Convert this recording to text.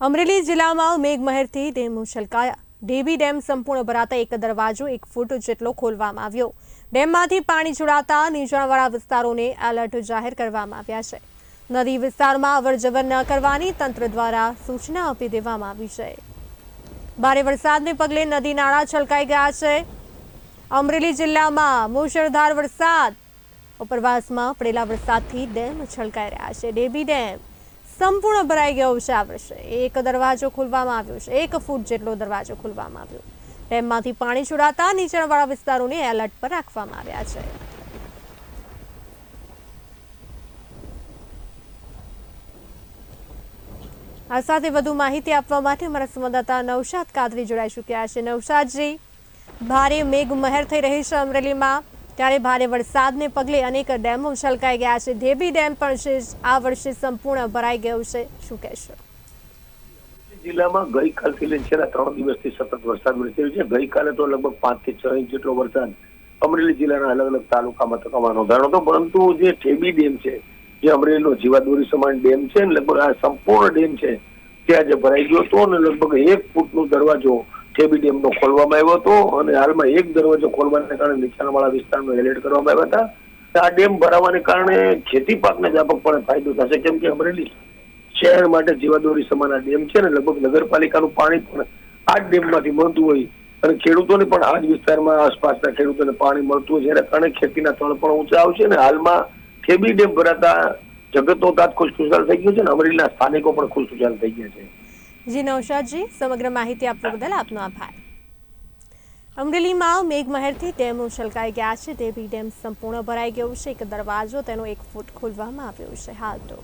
અમરેલી જિલ્લામાં મેઘમહેરથી dam છલકાયા. ડેબી dam સંપૂર્ણ ભરાતા એક દરવાજો એક ફૂટ જેટલો ખોલવામાં આવ્યો. ડેમમાંથી પાણી છોડાતા નીચાણવાળા વિસ્તારોને એલર્ટ જાહેર કરવામાં આવ્યા છે. નદી વિસ્તારમાં અવરજવર ન કરવાની તંત્ર દ્વારા સૂચના આપી દેવામાં આવી છે. ભારે વરસાદને પગલે નદી નાળા છલકાઈ ગયા છે. અમરેલી જિલ્લામાં મુશળધાર વરસાદ. ઉપરવાસમાં પડેલા વરસાદથી ડેમ છલકાઈ રહ્યા છે. ડેબી ડેમ સંપૂર્ણ ભરાઈ ગયો છે આ વર્ષે. એક દરવાજો ખોલવામાં આવ્યો છે. એક ફૂટ જેટલો દરવાજો ખોલવામાં આવ્યો. ડેમમાંથી પાણી છોડાતા નીચાણવાળા વિસ્તારોને એલર્ટ પર રાખવામાં આવ્યા છે. આ સાથે વધુ માહિતી આપવા માટે અમારા સંવાદદાતા નવશાદ કાદરી જોડાઈ ચૂક્યા છે. નવશાદજી ભારે મેઘ મહેર થઈ રહી છે અમરેલીમાં. ત્યારે ભારે વરસાદને પગલે અનેક ડેમો છલકાઈ ગયા છે. ધેબી ડેમ પણ આ વર્ષે સંપૂર્ણ ભરાઈ ગયો છે. શું કહેશો? જિલ્લામાં ગઈકાલથી લઈને છેલ્લા ત્રણ દિવસથી સતત વરસાદ વરસી રહ્યો છે. ગઈકાલે તો લગભગ પાંચથી છ ઇંચ જેટલો વરસાદ અમરેલી જિલ્લાના અલગ અલગ તાલુકા મથકોમાં નોંધાયો હતો પરંતુ જે ઠેબી ડેમ છે, જે અમરેલીનો જીવાદોરી સમાન ડેમ છે લગભગ આ સંપૂર્ણ ડેમ છે, ત્યાં જે ભરાઈ ગયો હતો અને લગભગ એક ફૂટનો દરવાજો ઠેબી ડેમનો ખોલવામાં આવ્યો હતો અને હાલમાં એક દરવાજો ખોલવાને કારણે નીચાણવાળા વિસ્તારનો એલર્ટ કરવામાં આવ્યા હતા. આ ડેમ ભરાવાને કારણે ખેતી પાકને વ્યાપકપણે ફાયદો થશે, કેમ કે અમરેલી શહેર માટે જીવાદોરી સમાન આ ડેમ છે ને, લગભગ નગરપાલિકાનું પાણી પણ આ ડેમમાંથી મળતું હોય અને ખેડૂતોને પણ આ જ વિસ્તારમાં આસપાસના ખેડૂતોને પાણી મળતું હોય જેના કારણે ખેતીના તળ પણ ઊંચા આવશે અને હાલમાં ખેબી ડેમ ભરાતા જગતનો તાત ખુશખુશાલ થઈ ગયો છે ને, અમરેલીના સ્થાનિકો પણ ખુશખુશાલ થઈ ગયા છે. જી નૌશાદજી, સમગ્ર માહિતી આપવા બદલ આપનો આભાર. અમરેલીમાં મેઘમહેરથી ડેમો છલકાઈ ગયા છે તે બી ડેમ સંપૂર્ણ ભરાઈ ગયું છે. એક દરવાજો તેનો એક ફૂટ ખોલવામાં આવ્યો છે. હાલ તો